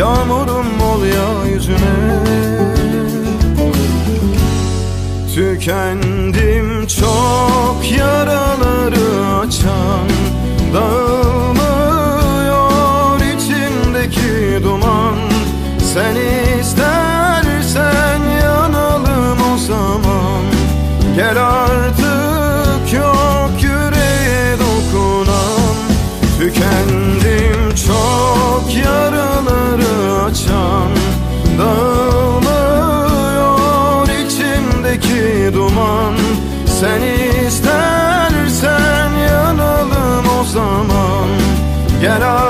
Yağmurum ol ya yüzüme. Tükendim çok yaraları açan Dağılmıyor içimdeki duman. Sen istersen yanalım o zaman. Gel artık yok yüreğe dokunan. Tükendim duman. Sen istersen yanalım o zaman. Gel artık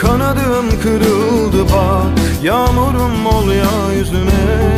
Kanadım kırıldı bak Yağmurum ol ya yüzüme.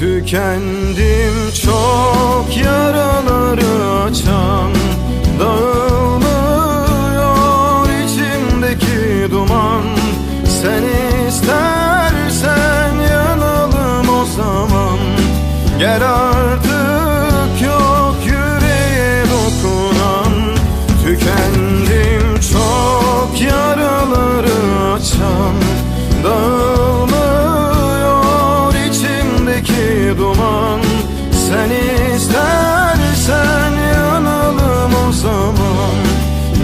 Tükendim çok yaraları açan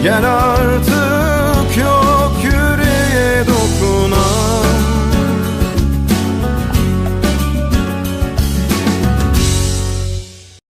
get up.